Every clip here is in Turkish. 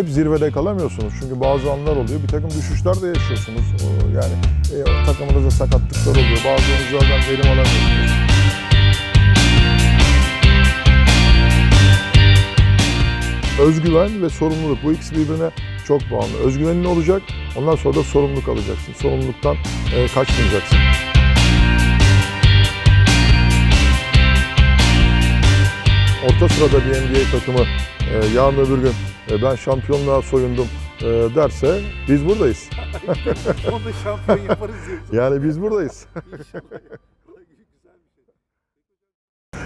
Hep zirvede kalamıyorsunuz çünkü bazı anlar oluyor. Bir takım düşüşler de yaşıyorsunuz. Yani e, takımınızda sakatlıklar oluyor. Bazı oyunculardan verim alamıyorsunuz. Özgüven ve sorumluluk bu ikisi birbirine çok bağlı. Özgüvenin olacak, ondan sonra da sorumluluk alacaksın. Sorumluluktan e, kaçmayacaksın. Orta sırada bir NBA takımı e, yarın öbür gün e, ben şampiyonluğa soyundum e, derse biz buradayız. Onu da şampiyon yaparız diyorsun. Yani biz buradayız.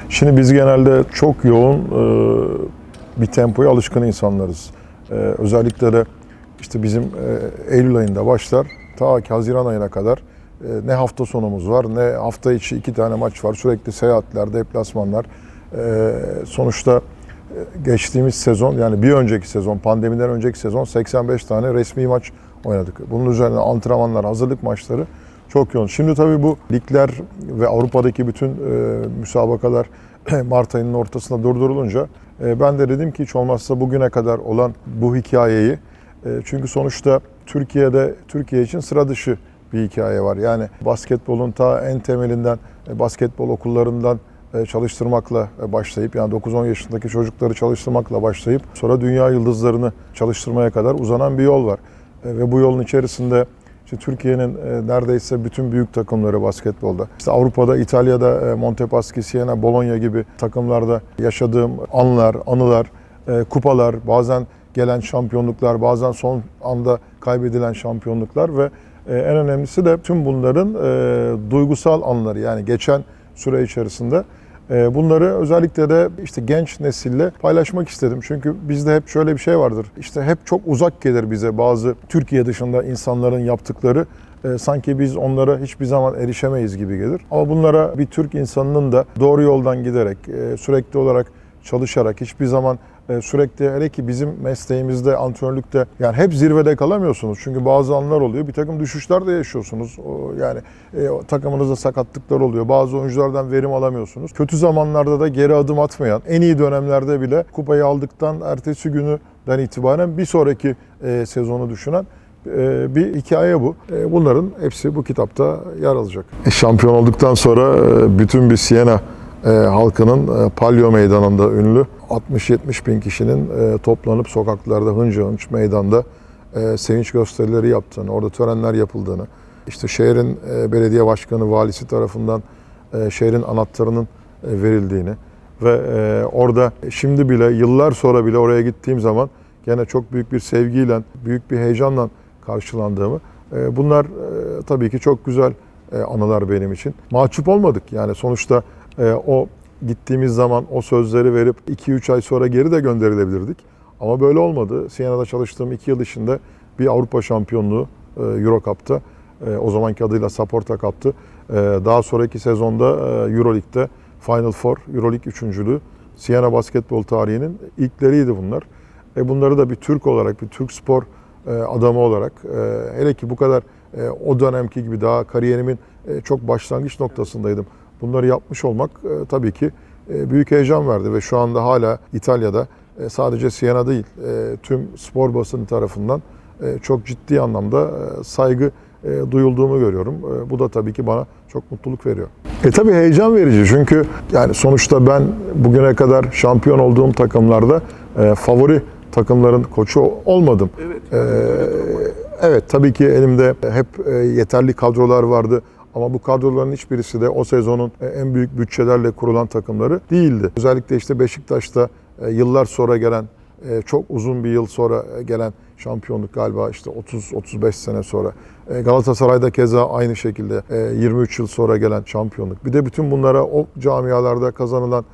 Şimdi biz genelde çok yoğun e, bir tempoya alışkın insanlarız. E, özellikle de işte bizim e, Eylül ayında başlar ta ki Haziran ayına kadar e, ne hafta sonumuz var ne hafta içi iki tane maç var. Sürekli seyahatler, deplasmanlar. E, sonuçta geçtiğimiz sezon yani bir önceki sezon pandemiden önceki sezon 85 tane resmi maç oynadık. Bunun üzerine antrenmanlar, hazırlık maçları çok yoğun. Şimdi tabii bu ligler ve Avrupa'daki bütün e, müsabakalar Mart ayının ortasında durdurulunca e, ben de dedim ki hiç olmazsa bugüne kadar olan bu hikayeyi e, çünkü sonuçta Türkiye'de Türkiye için sıra dışı bir hikaye var. Yani basketbolun ta en temelinden e, basketbol okullarından çalıştırmakla e, başlayıp yani 9-10 yaşındaki çocukları çalıştırmakla başlayıp sonra dünya yıldızlarını çalıştırmaya kadar uzanan bir yol var. E, Ve bu yolun içerisinde işte Türkiye'nin e, neredeyse bütün büyük takımları basketbolda. İşte Avrupa'da, İtalya'da e, Montepaschi, Siena, Bologna gibi takımlarda yaşadığım anlar, anılar, e, kupalar, bazen gelen şampiyonluklar, bazen son anda kaybedilen şampiyonluklar ve e, en önemlisi de tüm bunların e, duygusal anları yani geçen süre içerisinde e, Bunları özellikle de işte genç nesille paylaşmak istedim. Çünkü bizde hep şöyle bir şey vardır. İşte hep çok uzak gelir bize bazı Türkiye dışında insanların yaptıkları. E, Sanki biz onlara hiçbir zaman erişemeyiz gibi gelir. Ama bunlara bir Türk insanının da doğru yoldan giderek, e, sürekli olarak çalışarak, hiçbir zaman sürekli hele ki bizim mesleğimizde, antrenörlükte yani hep zirvede kalamıyorsunuz. Çünkü bazı anlar oluyor. Bir takım düşüşler de yaşıyorsunuz. Yani e, takımınızda sakatlıklar oluyor. Bazı oyunculardan verim alamıyorsunuz. Kötü zamanlarda da geri adım atmayan, en iyi dönemlerde bile kupayı aldıktan ertesi günüden itibaren bir sonraki e, sezonu düşünen e, bir hikaye bu. E, Bunların hepsi bu kitapta yer alacak. E, Şampiyon olduktan sonra e, bütün bir Siena e, halkının e, Palio Meydanı'nda ünlü 60-70 bin kişinin e, toplanıp sokaklarda hınca hınç meydanda sevinç gösterileri yaptığını, orada törenler yapıldığını, işte şehrin belediye başkanı, valisi tarafından e, şehrin anahtarının verildiğini ve orada şimdi bile yıllar sonra bile oraya gittiğim zaman gene çok büyük bir sevgiyle, büyük bir heyecanla karşılandığımı. Bunlar tabii ki çok güzel e, anılar benim için. Mahcup olmadık yani sonuçta e, o gittiğimiz zaman o sözleri verip 2-3 ay sonra geri de gönderilebilirdik. Ama böyle olmadı. Siena'da çalıştığım 2 yıl içinde bir Avrupa şampiyonluğu e, Euro Cup'ta, e, o zamanki adıyla Saporta Cup'tı. E, Daha sonraki sezonda e, Euroleague'de Final Four, Euroleague üçüncülüğü. Siena basketbol tarihinin ilkleriydi bunlar. E bunları da bir Türk olarak, bir Türk spor e, adamı olarak, e, hele ki bu kadar e, o dönemki gibi daha kariyerimin çok başlangıç noktasındaydım. Bunları yapmış olmak e, tabii ki e, büyük heyecan verdi ve şu anda hala İtalya'da e, sadece Siena değil, e, tüm spor basını tarafından e, çok ciddi anlamda e, saygı e, duyulduğumu görüyorum. E, Bu da tabii ki bana çok mutluluk veriyor. E tabii heyecan verici çünkü yani sonuçta ben bugüne kadar şampiyon olduğum takımlarda e, favori takımların koçu olmadım. Evet. Ee, evet tabii ki elimde hep e, yeterli kadrolar vardı. Ama bu kadroların hiçbirisi de o sezonun e, en büyük bütçelerle kurulan takımları değildi. Özellikle işte Beşiktaş'ta e, yıllar sonra gelen, e, çok uzun bir yıl sonra gelen şampiyonluk galiba işte 30-35 sene sonra. Galatasaray'da keza aynı şekilde e, 23 yıl sonra gelen şampiyonluk. Bir de bütün bunlara o camialarda kazanılan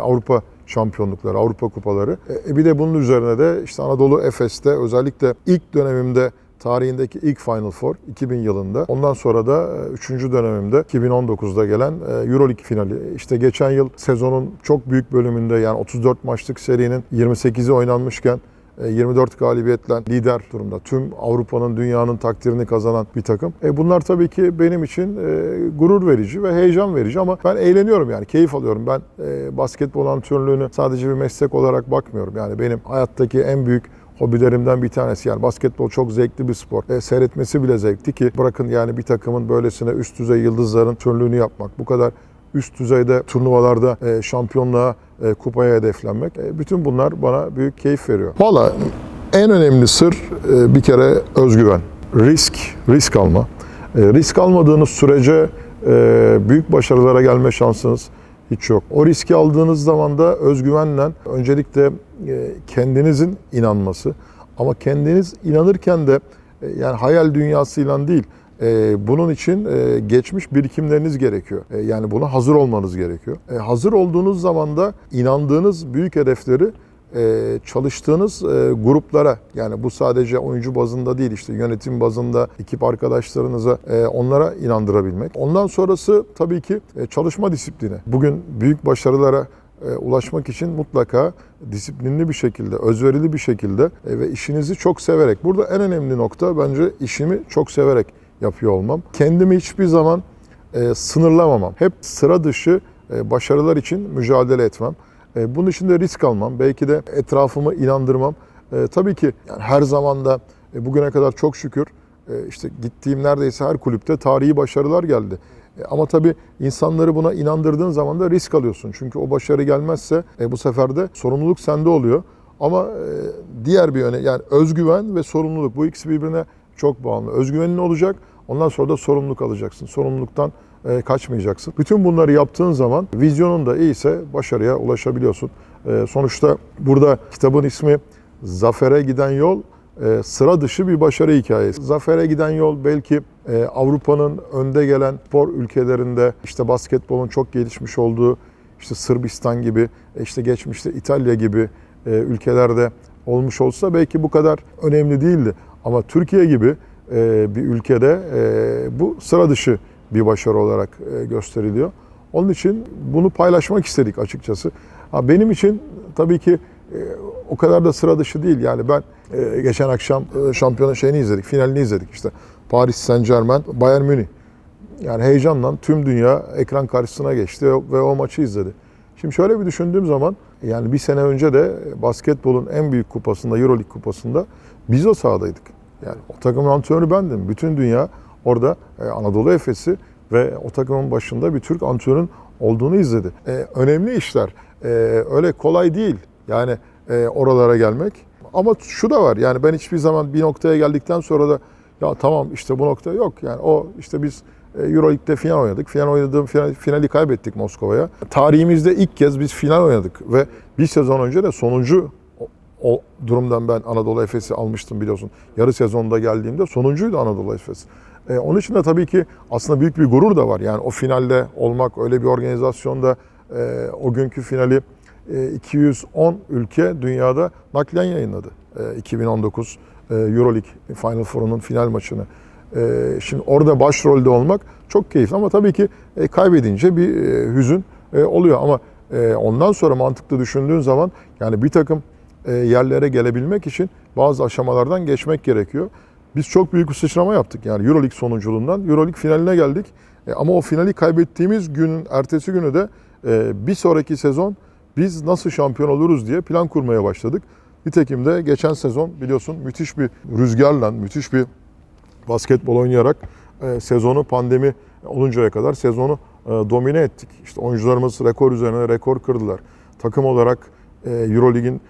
Avrupa şampiyonlukları, Avrupa kupaları. Bir de bunun üzerine de işte Anadolu Efes'te özellikle ilk dönemimde tarihindeki ilk Final Four 2000 yılında. Ondan sonra da 3. dönemimde 2019'da gelen e, Euroleague finali. İşte geçen yıl sezonun çok büyük bölümünde yani 34 maçlık serinin 28'i oynanmışken e, 24 galibiyetle lider durumda. Tüm Avrupa'nın, dünyanın takdirini kazanan bir takım. E bunlar tabii ki benim için e, gurur verici ve heyecan verici ama ben eğleniyorum yani keyif alıyorum. Ben e, basketbol antrenörlüğünü sadece bir meslek olarak bakmıyorum. Yani benim hayattaki en büyük hobilerimden bir tanesi. Yani basketbol çok zevkli bir spor. E, seyretmesi bile zevkli ki bırakın yani bir takımın böylesine üst düzey yıldızların türlüğünü yapmak. Bu kadar üst düzeyde turnuvalarda e, şampiyonluğa, e, kupaya hedeflenmek. E, bütün bunlar bana büyük keyif veriyor. Valla en önemli sır e, bir kere özgüven. Risk, risk alma. E, risk almadığınız sürece e, büyük başarılara gelme şansınız hiç yok. O riski aldığınız zaman da özgüvenle öncelikle e, kendinizin inanması ama kendiniz inanırken de e, yani hayal dünyasıyla değil e, bunun için geçmiş birikimleriniz gerekiyor. Yani buna hazır olmanız gerekiyor. Hazır olduğunuz zaman da inandığınız büyük hedefleri e, çalıştığınız e, gruplara yani bu sadece oyuncu bazında değil işte yönetim bazında ekip arkadaşlarınıza e, onlara inandırabilmek. Ondan sonrası tabii ki e, çalışma disiplini. Bugün büyük başarılara ulaşmak için mutlaka disiplinli bir şekilde, özverili bir şekilde ve işinizi çok severek. Burada en önemli nokta bence işimi çok severek yapıyor olmam. Kendimi hiçbir zaman e, sınırlamamam. Hep sıra dışı başarılar için mücadele etmem. E, bunun için de risk almam. Belki de etrafımı inandırmam. E, tabii ki yani her zaman da e, bugüne kadar çok şükür işte gittiğim neredeyse her kulüpte tarihi başarılar geldi. Ama tabii insanları buna inandırdığın zaman da risk alıyorsun. Çünkü o başarı gelmezse bu sefer de sorumluluk sende oluyor. Ama diğer bir yöne yani özgüven ve sorumluluk bu ikisi birbirine çok bağımlı. Özgüvenin olacak ondan sonra da sorumluluk alacaksın. Sorumluluktan e, kaçmayacaksın. Bütün bunları yaptığın zaman vizyonun da iyiyse başarıya ulaşabiliyorsun. E, sonuçta burada kitabın ismi Zafer'e giden yol e, sıra dışı bir başarı hikayesi. Zafer'e giden yol belki e, Avrupa'nın önde gelen spor ülkelerinde işte basketbolun çok gelişmiş olduğu işte Sırbistan gibi, e, işte geçmişte İtalya gibi e, ülkelerde olmuş olsa belki bu kadar önemli değildi. Ama Türkiye gibi e, bir ülkede e, bu sıra dışı bir başarı olarak e, gösteriliyor. Onun için bunu paylaşmak istedik açıkçası. Ha, benim için tabii ki e, o kadar da sıra dışı değil. Yani ben e, geçen akşam şampiyonun şeyini izledik, finalini izledik işte. Paris Saint Germain, Bayern Münih. Yani heyecanla tüm dünya ekran karşısına geçti ve o maçı izledi. Şimdi şöyle bir düşündüğüm zaman yani bir sene önce de basketbolun en büyük kupasında, Euroleague kupasında biz o sahadaydık. Yani o takımın antrenörü bendim. Bütün dünya orada e, Anadolu Efes'i ve o takımın başında bir Türk antrenörün olduğunu izledi. E, önemli işler. E, öyle kolay değil. Yani e, oralara gelmek. Ama şu da var. Yani ben hiçbir zaman bir noktaya geldikten sonra da ya tamam işte bu nokta yok. Yani o işte biz e, Euroleague'de final oynadık. Final oynadığım final, finali kaybettik Moskova'ya. Tarihimizde ilk kez biz final oynadık ve bir sezon önce de sonuncu o, o durumdan ben Anadolu Efes'i almıştım biliyorsun. Yarı sezonda geldiğimde sonuncuydu Anadolu Efes. E, onun için de tabii ki aslında büyük bir gurur da var. Yani o finalde olmak, öyle bir organizasyonda e, o günkü finali e, 210 ülke dünyada naklen yayınladı. E, 2019 e, Euroleague Final Four'unun final maçını. E, şimdi orada başrolde olmak çok keyifli ama tabii ki e, kaybedince bir e, hüzün e, oluyor ama e, ondan sonra mantıklı düşündüğün zaman yani bir takım e, yerlere gelebilmek için bazı aşamalardan geçmek gerekiyor. Biz çok büyük bir sıçrama yaptık yani Euroleague sonunculuğundan Euroleague finaline geldik. E, ama o finali kaybettiğimiz günün ertesi günü de e, bir sonraki sezon biz nasıl şampiyon oluruz diye plan kurmaya başladık. Nitekim de geçen sezon biliyorsun müthiş bir rüzgarla, müthiş bir basketbol oynayarak e, sezonu pandemi oluncaya kadar sezonu e, domine ettik. İşte oyuncularımız rekor üzerine rekor kırdılar. Takım olarak e, Eurolig'in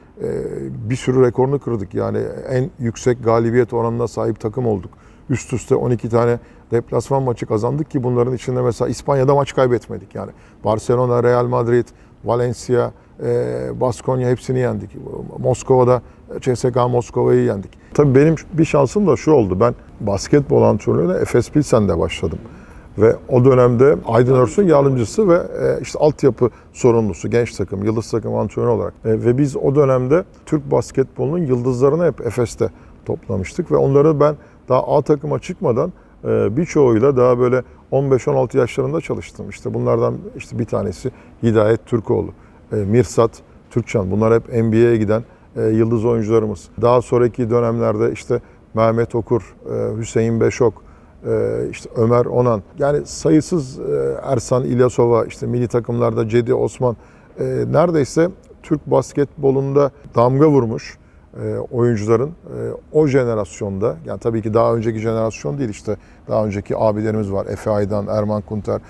bir sürü rekorunu kırdık. Yani en yüksek galibiyet oranına sahip takım olduk. Üst üste 12 tane deplasman maçı kazandık ki bunların içinde mesela İspanya'da maç kaybetmedik. Yani Barcelona, Real Madrid, Valencia, e, Baskonya hepsini yendik. Moskova'da CSKA Moskova'yı yendik. Tabii benim bir şansım da şu oldu. Ben basketbol antrenörüne Efes Pilsen'de başladım. Ve o dönemde Aydın Örsün yardımcısı ve e, işte altyapı sorumlusu, genç takım, yıldız takım antrenörü olarak. E, ve biz o dönemde Türk basketbolunun yıldızlarını hep Efes'te toplamıştık. Ve onları ben daha A takıma çıkmadan e, birçoğuyla daha böyle 15-16 yaşlarında çalıştım. İşte bunlardan işte bir tanesi Hidayet Türkoğlu, Mirsat Türkçan. Bunlar hep NBA'ye giden yıldız oyuncularımız. Daha sonraki dönemlerde işte Mehmet Okur, Hüseyin Beşok, işte Ömer Onan. Yani sayısız e, Ersan İlyasova, işte milli takımlarda Cedi Osman e, neredeyse Türk basketbolunda damga vurmuş e, oyuncuların e, o jenerasyonda yani tabii ki daha önceki jenerasyon değil işte daha önceki abilerimiz var. Efe Aydan, Erman Kunter.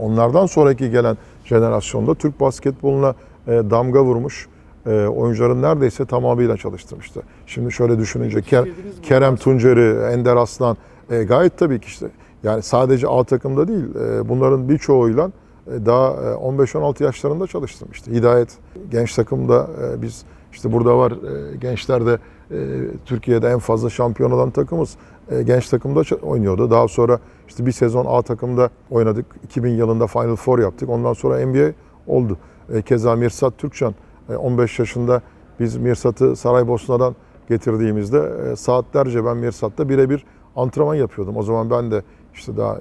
Onlardan sonraki gelen jenerasyonda Türk basketboluna damga vurmuş oyuncuların neredeyse tamamıyla çalıştırmıştı. Şimdi şöyle düşününce Ker-? Kerem Tunceri, Ender Aslan e, gayet tabii ki işte yani sadece A takımda değil e, bunların birçoğuyla e, daha e, 15-16 yaşlarında çalıştırmıştı. Hidayet genç takımda e, biz işte burada var e, gençlerde e, Türkiye'de en fazla şampiyon olan takımız e, genç takımda oynuyordu. Daha sonra işte bir sezon A takımda oynadık. 2000 yılında Final Four yaptık. Ondan sonra NBA oldu. E, keza Mirsat Türkcan e, 15 yaşında biz Mirsat'ı Saraybosna'dan getirdiğimizde e, saatlerce ben Mirsat'ta birebir antrenman yapıyordum. O zaman ben de işte daha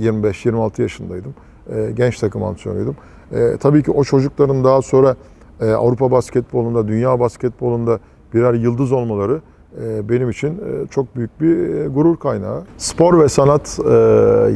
25-26 yaşındaydım. E, genç takım antrenörüydüm. E, tabii ki o çocukların daha sonra e, Avrupa basketbolunda, dünya basketbolunda birer yıldız olmaları e, benim için e, çok büyük bir gurur kaynağı. Spor ve sanat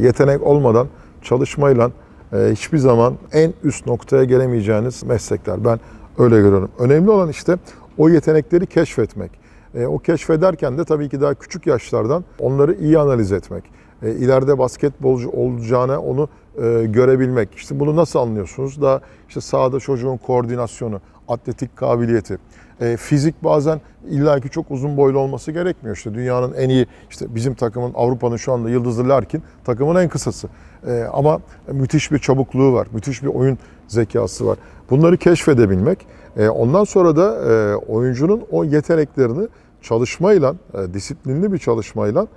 yetenek olmadan çalışmayla hiçbir zaman en üst noktaya gelemeyeceğiniz meslekler. Ben öyle görüyorum. Önemli olan işte o yetenekleri keşfetmek. E, o keşfederken de tabii ki daha küçük yaşlardan onları iyi analiz etmek. E, ileride basketbolcu olacağına onu e, görebilmek. İşte bunu nasıl anlıyorsunuz? Daha işte sahada çocuğun koordinasyonu, atletik kabiliyeti, e, fizik bazen illaki çok uzun boylu olması gerekmiyor. İşte dünyanın en iyi, işte bizim takımın Avrupa'nın şu anda yıldızı Larkin takımın en kısası. E, ama müthiş bir çabukluğu var, müthiş bir oyun zekası var. Bunları keşfedebilmek, e, ondan sonra da e, oyuncunun o yeteneklerini çalışmayla, e, disiplinli bir çalışmayla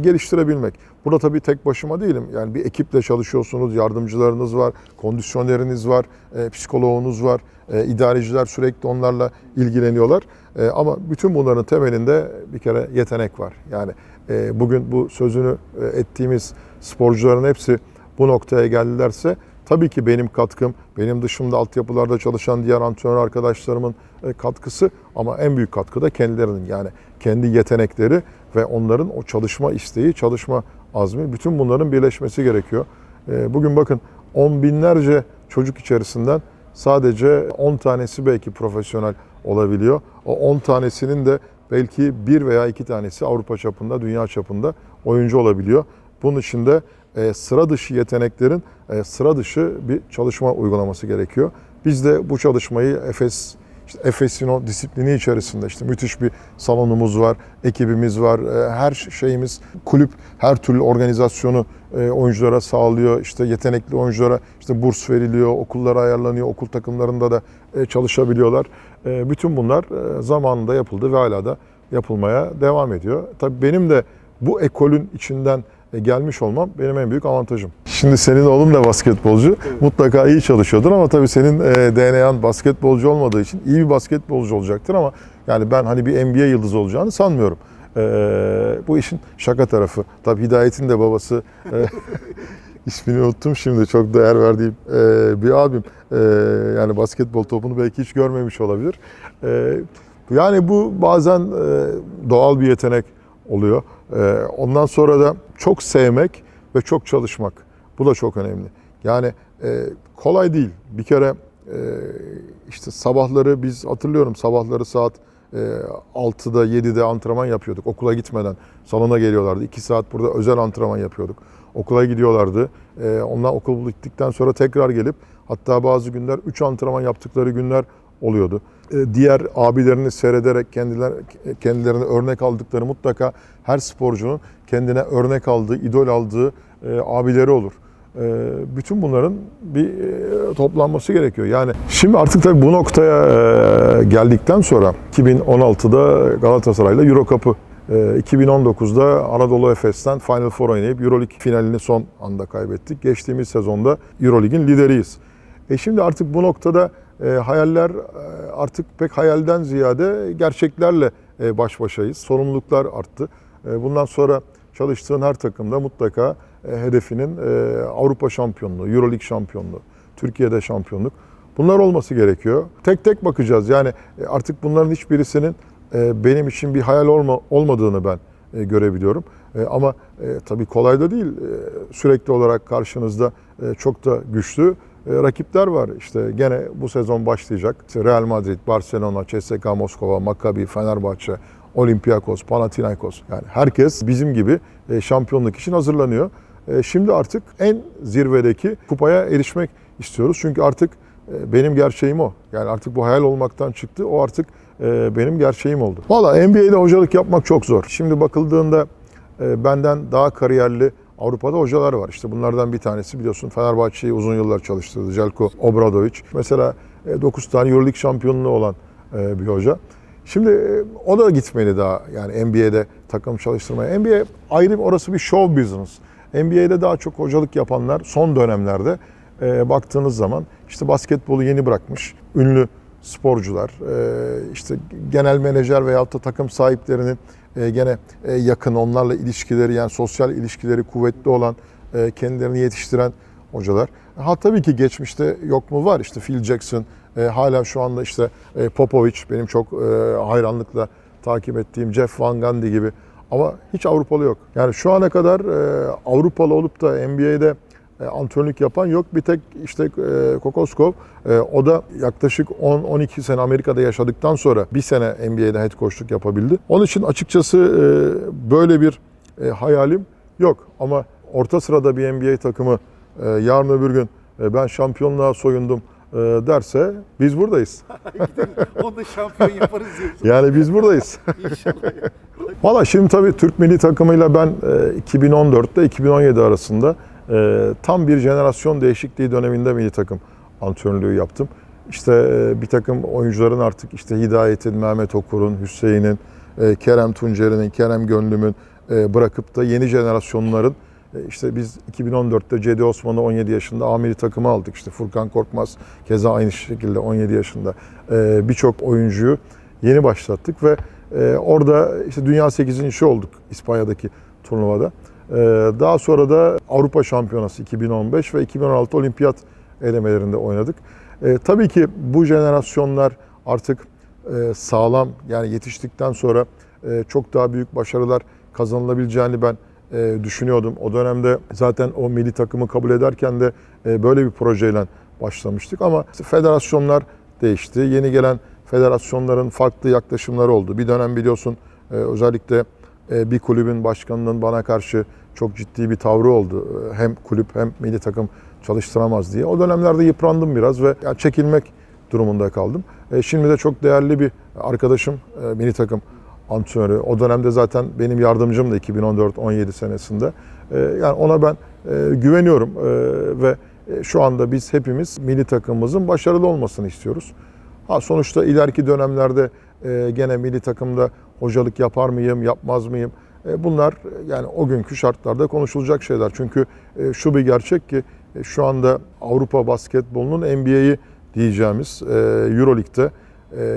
geliştirebilmek. Burada tabii tek başıma değilim. Yani bir ekiple çalışıyorsunuz, yardımcılarınız var, kondisyoneriniz var, psikoloğunuz var, idareciler sürekli onlarla ilgileniyorlar. Ama bütün bunların temelinde bir kere yetenek var. Yani bugün bu sözünü ettiğimiz sporcuların hepsi bu noktaya geldilerse tabii ki benim katkım, benim dışımda altyapılarda çalışan diğer antrenör arkadaşlarımın e, katkısı ama en büyük katkı da kendilerinin yani kendi yetenekleri ve onların o çalışma isteği, çalışma azmi bütün bunların birleşmesi gerekiyor. E, Bugün bakın on binlerce çocuk içerisinden sadece 10 tanesi belki profesyonel olabiliyor. O 10 tanesinin de belki bir veya iki tanesi Avrupa çapında, dünya çapında oyuncu olabiliyor. Bunun için de e, sıra dışı yeteneklerin e, sıra dışı bir çalışma uygulaması gerekiyor. Biz de bu çalışmayı Efes işte Efes'in o disiplini içerisinde işte müthiş bir salonumuz var, ekibimiz var, e, her şeyimiz kulüp her türlü organizasyonu e, oyunculara sağlıyor. İşte yetenekli oyunculara işte burs veriliyor, okullara ayarlanıyor, okul takımlarında da e, çalışabiliyorlar. Bütün bunlar zamanında yapıldı ve hala da yapılmaya devam ediyor. Tabii benim de bu ekolün içinden gelmiş olmam benim en büyük avantajım. Şimdi senin oğlun da basketbolcu. Mutlaka iyi çalışıyordur ama tabii senin e, DNA'n basketbolcu olmadığı için iyi bir basketbolcu olacaktır ama yani ben hani bir NBA yıldızı olacağını sanmıyorum. E, bu işin şaka tarafı. Tabii Hidayet'in de babası e, ismini unuttum şimdi çok değer verdiğim e, bir abim. E, yani basketbol topunu belki hiç görmemiş olabilir. E, yani bu bazen e, doğal bir yetenek oluyor. E, ondan sonra da çok sevmek ve çok çalışmak. Bu da çok önemli. Yani e, kolay değil. Bir kere e, işte sabahları biz hatırlıyorum sabahları saat e, 6'da 7'de antrenman yapıyorduk okula gitmeden. Salona geliyorlardı. 2 saat burada özel antrenman yapıyorduk. Okula gidiyorlardı. E, onlar okul bittikten sonra tekrar gelip hatta bazı günler 3 antrenman yaptıkları günler oluyordu. E, Diğer abilerini seyrederek kendiler, kendilerine örnek aldıkları mutlaka her sporcunun kendine örnek aldığı, idol aldığı e, abileri olur. E, Bütün bunların bir toplanması gerekiyor. Yani şimdi artık tabii bu noktaya geldikten sonra 2016'da Galatasaray'la Euro Cup'ı e, 2019'da Anadolu Efes'ten Final Four oynayıp Euroleague finalini son anda kaybettik. Geçtiğimiz sezonda Euroleague'in lideriyiz. E şimdi artık bu noktada e, hayaller e, artık pek hayalden ziyade gerçeklerle e, baş başayız. Sorumluluklar arttı. Bundan sonra çalıştığın her takımda mutlaka hedefinin Avrupa şampiyonluğu, Euroleague şampiyonluğu, Türkiye'de şampiyonluk. Bunlar olması gerekiyor. Tek tek bakacağız. Yani artık bunların hiçbirisinin benim için bir hayal olma, olmadığını ben görebiliyorum. Ama tabii kolay da değil. Sürekli olarak karşınızda çok da güçlü rakipler var. İşte gene bu sezon başlayacak. Real Madrid, Barcelona, CSKA Moskova, Maccabi, Fenerbahçe, Olympiakos, Panathinaikos. Yani herkes bizim gibi e, şampiyonluk için hazırlanıyor. E, Şimdi artık en zirvedeki kupaya erişmek istiyoruz. Çünkü artık e, benim gerçeğim o. Yani artık bu hayal olmaktan çıktı. O artık e, benim gerçeğim oldu. Valla NBA'de hocalık yapmak çok zor. Şimdi bakıldığında e, benden daha kariyerli Avrupa'da hocalar var. İşte bunlardan bir tanesi biliyorsun Fenerbahçe'yi uzun yıllar çalıştırdı. Jelko Obradovic. Mesela 9 tane Euroleague şampiyonluğu olan e, bir hoca. Şimdi e, o da gitmeli daha yani NBA'de takım çalıştırmaya. NBA ayrı orası bir show business. NBA'de daha çok hocalık yapanlar son dönemlerde e, baktığınız zaman işte basketbolu yeni bırakmış ünlü sporcular, e, işte genel menajer veyahut da takım sahiplerinin e, gene e, yakın onlarla ilişkileri yani sosyal ilişkileri kuvvetli olan e, kendilerini yetiştiren hocalar. Ha tabii ki geçmişte yok mu var işte Phil Jackson, e, hala şu anda işte e, Popovich benim çok e, hayranlıkla takip ettiğim Jeff Van Gundy gibi ama hiç Avrupalı yok. Yani şu ana kadar e, Avrupalı olup da NBA'de e, antrenörlük yapan yok. Bir tek işte e, Kokoskov. E, o da yaklaşık 10-12 sene Amerika'da yaşadıktan sonra bir sene NBA'de head coachluk yapabildi. Onun için açıkçası e, böyle bir e, hayalim yok. Ama orta sırada bir NBA takımı e, yarın öbür gün e, ben şampiyonluğa soyundum e, derse biz buradayız. Onu da şampiyon yaparız diyorsun. Yani biz buradayız. İnşallah. Valla şimdi tabii Türk milli takımıyla ben e, 2014'te 2017 arasında e, tam bir jenerasyon değişikliği döneminde milli takım antrenörlüğü yaptım. İşte e, bir takım oyuncuların artık işte Hidayet'in, Mehmet Okur'un, Hüseyin'in, e, Kerem Tuncer'in, Kerem Gönlüm'ün e, bırakıp da yeni jenerasyonların e, işte biz 2014'te Cedi Osman'ı 17 yaşında A milli takımı aldık. İşte Furkan Korkmaz keza aynı şekilde 17 yaşında e, birçok oyuncuyu yeni başlattık ve ee, orada işte dünya 8. olduk İspanya'daki turnuvada. Ee, daha sonra da Avrupa Şampiyonası 2015 ve 2016 Olimpiyat elemelerinde oynadık. Ee, tabii ki bu jenerasyonlar artık e, sağlam yani yetiştikten sonra e, çok daha büyük başarılar kazanılabileceğini ben e, düşünüyordum. O dönemde zaten o milli takımı kabul ederken de böyle bir projeyle başlamıştık ama federasyonlar değişti. Yeni gelen federasyonların farklı yaklaşımları oldu. Bir dönem biliyorsun özellikle bir kulübün başkanının bana karşı çok ciddi bir tavrı oldu. E, Hem kulüp hem milli takım çalıştıramaz diye. O dönemlerde yıprandım biraz ve çekilmek durumunda kaldım. E, Şimdi de çok değerli bir arkadaşım e, milli takım antrenörü. O dönemde zaten benim yardımcım da 2014-17 senesinde. E, Yani ona ben e, güveniyorum E, ve e, şu anda biz hepimiz milli takımımızın başarılı olmasını istiyoruz. Ha sonuçta ileriki dönemlerde e, gene milli takımda hocalık yapar mıyım, yapmaz mıyım? E, bunlar e, yani o günkü şartlarda konuşulacak şeyler. Çünkü e, şu bir gerçek ki şu anda Avrupa basketbolunun NBA'yi diyeceğimiz Euroleague'de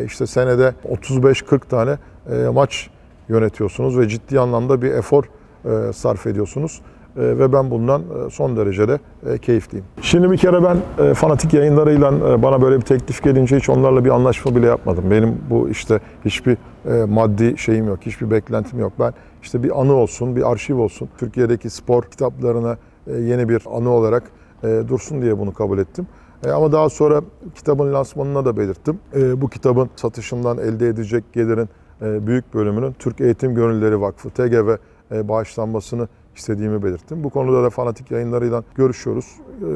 işte senede 35-40 tane maç yönetiyorsunuz ve ciddi anlamda bir efor sarf ediyorsunuz. E, ve ben bundan e, son derecede e, keyifliyim. Şimdi bir kere ben fanatik yayınlarıyla bana böyle bir teklif gelince hiç onlarla bir anlaşma bile yapmadım. Benim bu işte hiçbir maddi şeyim yok, hiçbir beklentim yok. Ben işte bir anı olsun, bir arşiv olsun. Türkiye'deki spor kitaplarına yeni bir anı olarak dursun diye bunu kabul ettim. Ama daha sonra kitabın lansmanına da belirttim. Bu kitabın satışından elde edecek gelirin büyük bölümünün Türk Eğitim Gönülleri Vakfı TGV bağışlanmasını istediğimi belirttim. Bu konuda da fanatik yayınlarıyla görüşüyoruz. E,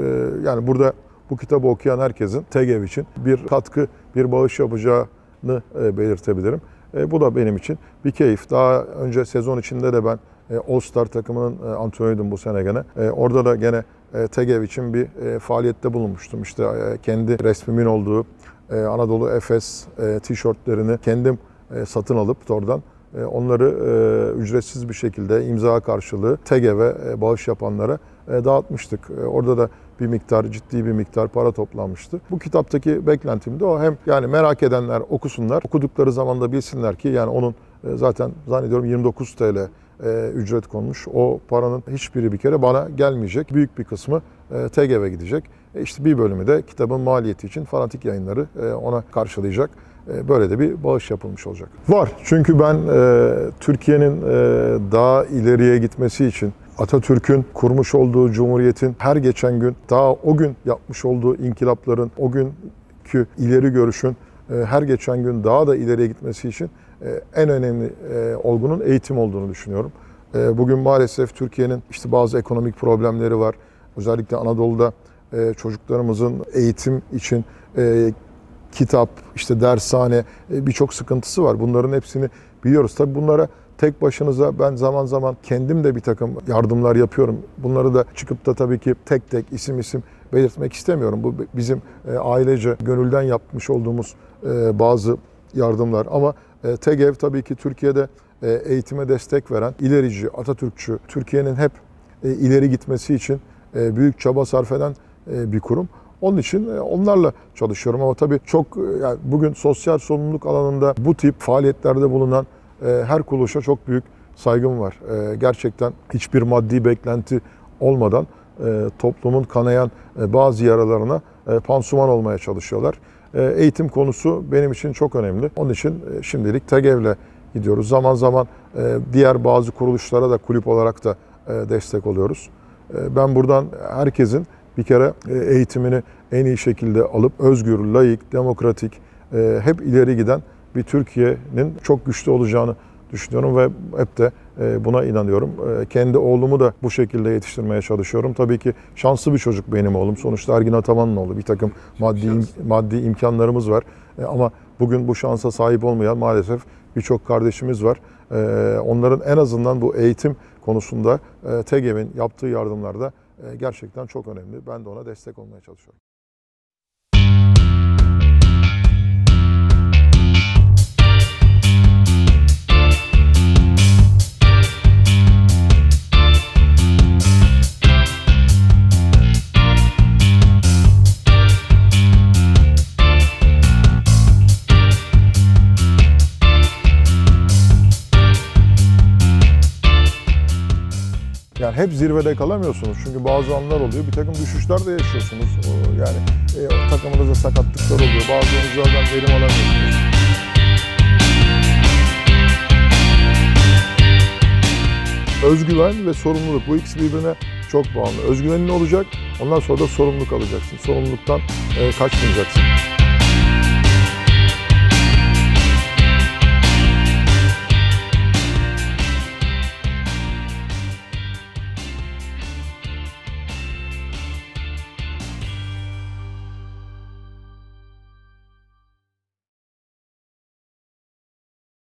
Yani burada bu kitabı okuyan herkesin TGV için bir katkı, bir bağış yapacağını e, belirtebilirim. E, Bu da benim için bir keyif. Daha önce sezon içinde de ben e, All Star takımının e, antrenörüydüm bu sene gene. E, Orada da gene e, TGV için bir e, faaliyette bulunmuştum. İşte e, kendi resmimin olduğu e, Anadolu Efes e, tişörtlerini kendim e, satın alıp oradan onları e, ücretsiz bir şekilde imza karşılığı TGV e, bağış yapanlara e, dağıtmıştık. E, Orada da bir miktar, ciddi bir miktar para toplanmıştı. Bu kitaptaki beklentim de o. Hem yani merak edenler okusunlar, okudukları zaman da bilsinler ki yani onun e, zaten zannediyorum 29 TL e, ücret konmuş. O paranın hiçbiri bir kere bana gelmeyecek. Büyük bir kısmı e, TGV gidecek. E işte bir bölümü de kitabın maliyeti için fanatik yayınları e, ona karşılayacak. E, böyle de bir bağış yapılmış olacak. Var çünkü ben e, Türkiye'nin e, daha ileriye gitmesi için Atatürk'ün kurmuş olduğu cumhuriyetin her geçen gün daha o gün yapmış olduğu inkılapların, o günkü ileri görüşün e, her geçen gün daha da ileriye gitmesi için e, en önemli e, olgunun eğitim olduğunu düşünüyorum. E, Bugün maalesef Türkiye'nin işte bazı ekonomik problemleri var. Özellikle Anadolu'da e, çocuklarımızın eğitim için e, kitap, işte dershane e, birçok sıkıntısı var. Bunların hepsini biliyoruz. Tabii bunlara tek başınıza ben zaman zaman kendim de bir takım yardımlar yapıyorum. Bunları da çıkıp da tabii ki tek tek isim isim belirtmek istemiyorum. Bu bizim e, ailece gönülden yapmış olduğumuz e, bazı yardımlar. Ama TEGEV tabii ki Türkiye'de eğitime destek veren, ilerici, Atatürkçü, Türkiye'nin hep ileri gitmesi için büyük çaba sarf eden bir kurum. Onun için e, onlarla çalışıyorum ama tabii çok e, yani bugün sosyal sorumluluk alanında bu tip faaliyetlerde bulunan e, her kuruluşa çok büyük saygım var. Gerçekten hiçbir maddi beklenti olmadan toplumun kanayan bazı yaralarına pansuman olmaya çalışıyorlar. Eğitim konusu benim için çok önemli. Onun için şimdilik TEGEV'le gidiyoruz. Zaman zaman diğer bazı kuruluşlara da kulüp olarak da destek oluyoruz. Ben buradan herkesin bir kere e, eğitimini en iyi şekilde alıp özgür, layık, demokratik, e, hep ileri giden bir Türkiye'nin çok güçlü olacağını düşünüyorum ve hep de e, buna inanıyorum. Kendi oğlumu da bu şekilde yetiştirmeye çalışıyorum. Tabii ki şanslı bir çocuk benim oğlum. Sonuçta Ergin Ataman'ın oğlu. Bir takım maddi maddi imkanlarımız var. Ama bugün bu şansa sahip olmayan maalesef birçok kardeşimiz var. Onların en azından bu eğitim konusunda TEGEV'in yaptığı yardımlarda gerçekten çok önemli. Ben de ona destek olmaya çalışıyorum. Yani hep zirvede kalamıyorsunuz çünkü bazı anlar oluyor. Bir takım düşüşler de yaşıyorsunuz. Yani e, takımınızda sakatlıklar oluyor. Bazı oyunculardan verim alamıyorsunuz. Özgüven ve sorumluluk bu ikisi birbirine çok bağlı. Özgüvenin olacak, ondan sonra da sorumluluk alacaksın. Sorumluluktan e, kaçmayacaksın.